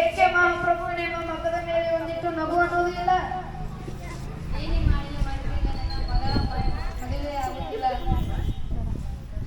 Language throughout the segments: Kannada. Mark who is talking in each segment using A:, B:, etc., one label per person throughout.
A: ಏಕೆ ಮಹಾಪ್ರಭು ನಿಮ್ಮ ಮಗದ ಮೇಲೆ ಒಂದಿಟ್ಟು ನಗು ಅನ್ನೋದಿಲ್ಲ?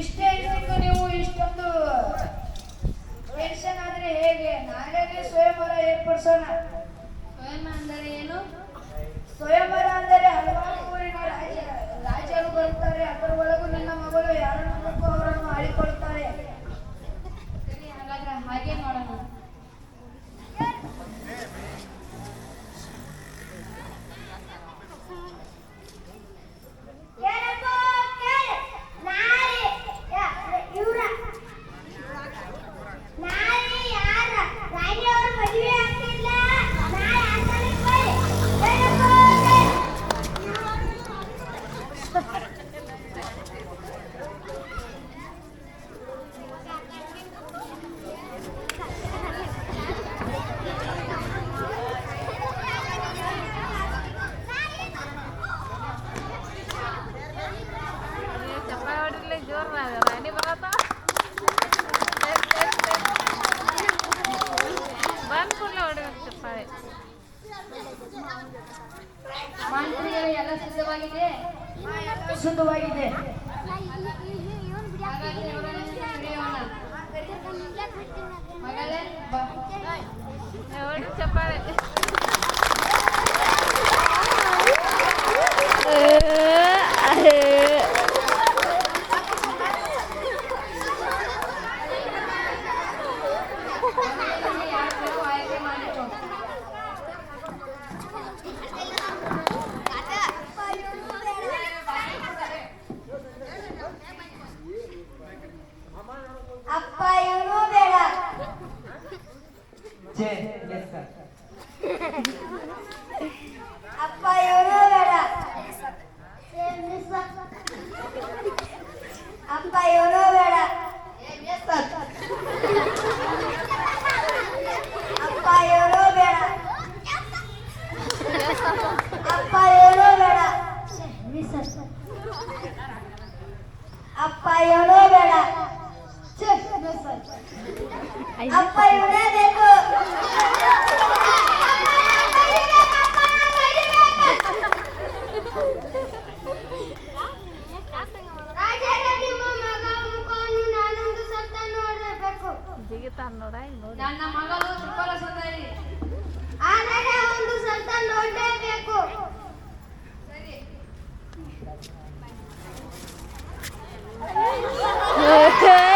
A: ಇಷ್ಟೇ ಇಷ್ಟಕ್ಕೂ ನೀವು, ಇಷ್ಟೊಂದು ಟೆನ್ಷನ್ ಆದ್ರೆ ಹೇಗೆ? ನಾನೇ ಸ್ವಯಂವರ ಏರ್ಪಡಿಸೋಣ.
B: ಸ್ವಯಂ ಅಂದರೆ ಏನು? हरे ಸಿದ್ಧವಾಗಿದೆ
A: ಶುದ್ಧವಾಗಿದೆ
B: ಮಗಳೇ
C: ಚಪ್ಪಾಳೆ.
D: ಅಪ್ಪ ಇವನೇ ಬೇಕು
B: ನನ್ನ ಮಗಳು ತ್ರಿಪುರ ಸುಂದರಿ
D: ಆದರೆ ಒಂದು ಸ್ವಲ್ಪ ನೋಡಲೇಬೇಕು
B: ಸರಿ Okay.